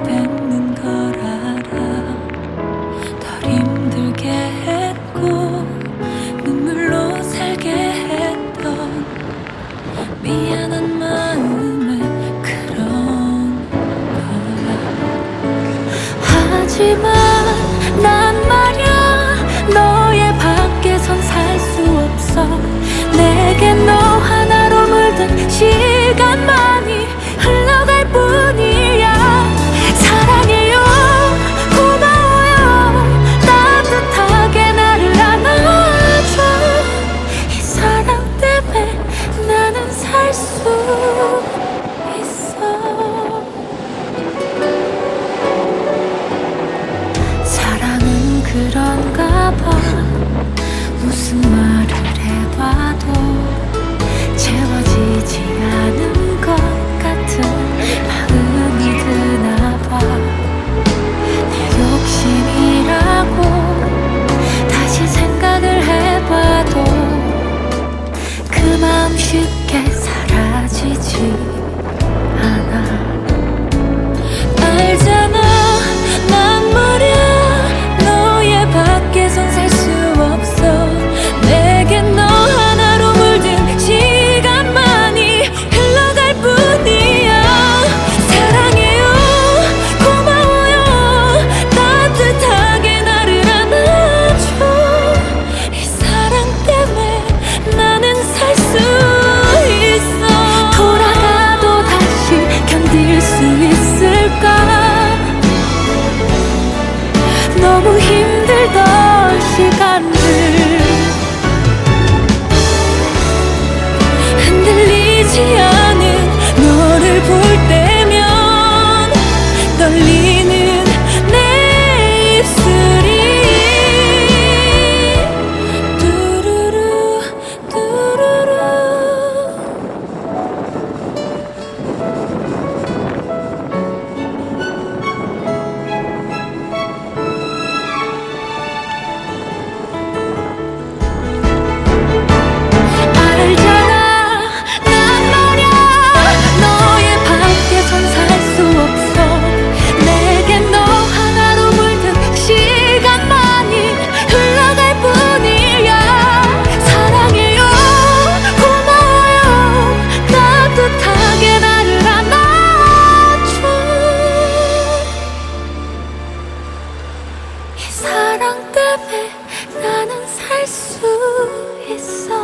and 花朵。 살수 있어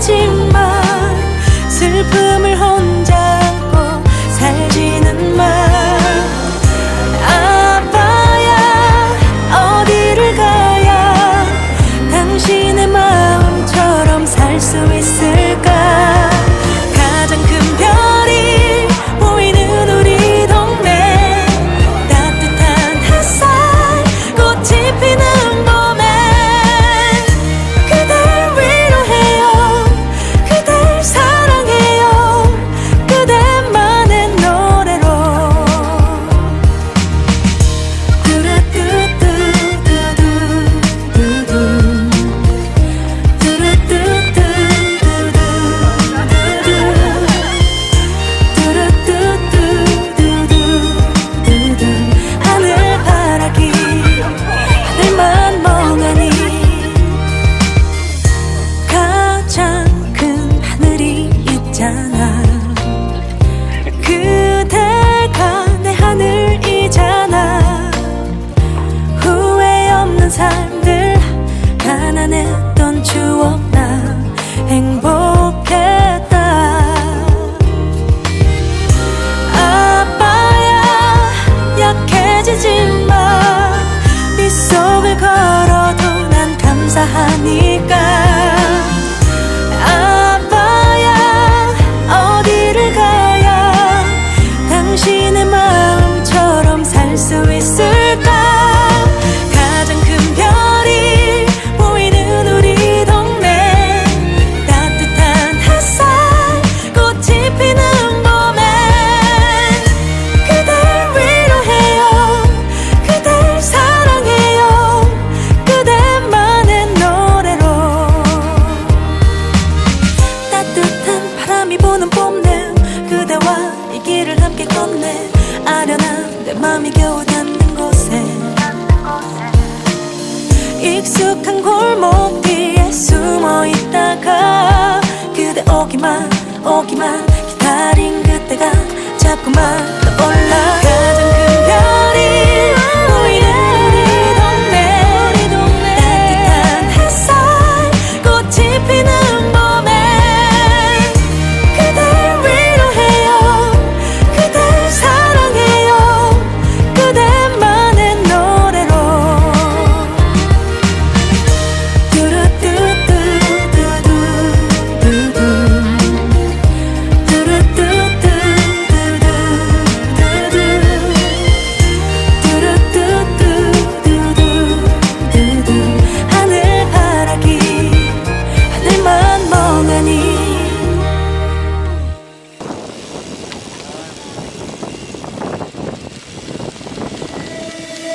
약해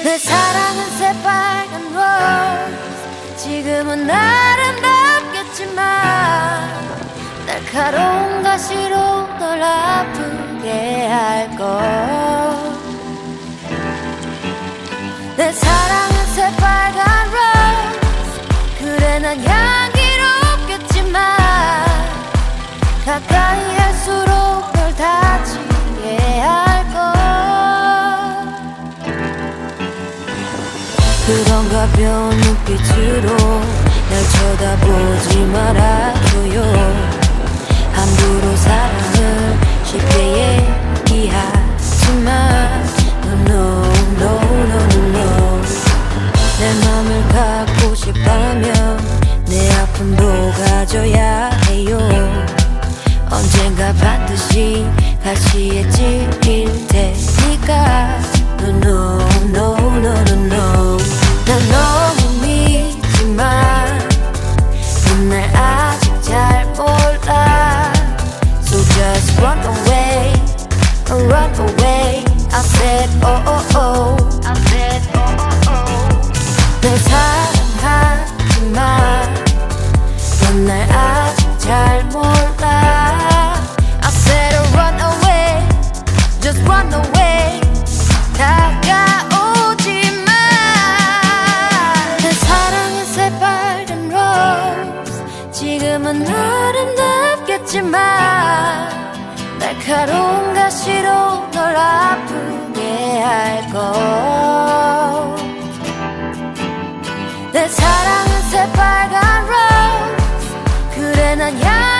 내 사랑은 새빨간 rose 지금은 아름답겠지만 날카로운 가시로 널 아프게 할걸 내 사랑은 새빨간 rose 그래 난 향기롭겠지만 가까이 할수록 널 다. 가벼운 눈빛으로 날 쳐다보지 말아줘요. 함부로 사랑을 쉽게 얘기하지만 No, no, no, no, 내 맘을 갖고 싶다면 내 아픔도 가져야 해요. 언젠가 반드시 같이 했지. 있지만 날카로운 가시로 널 아프게 할걸 내 사랑은 새빨간 rose 그래 난 향.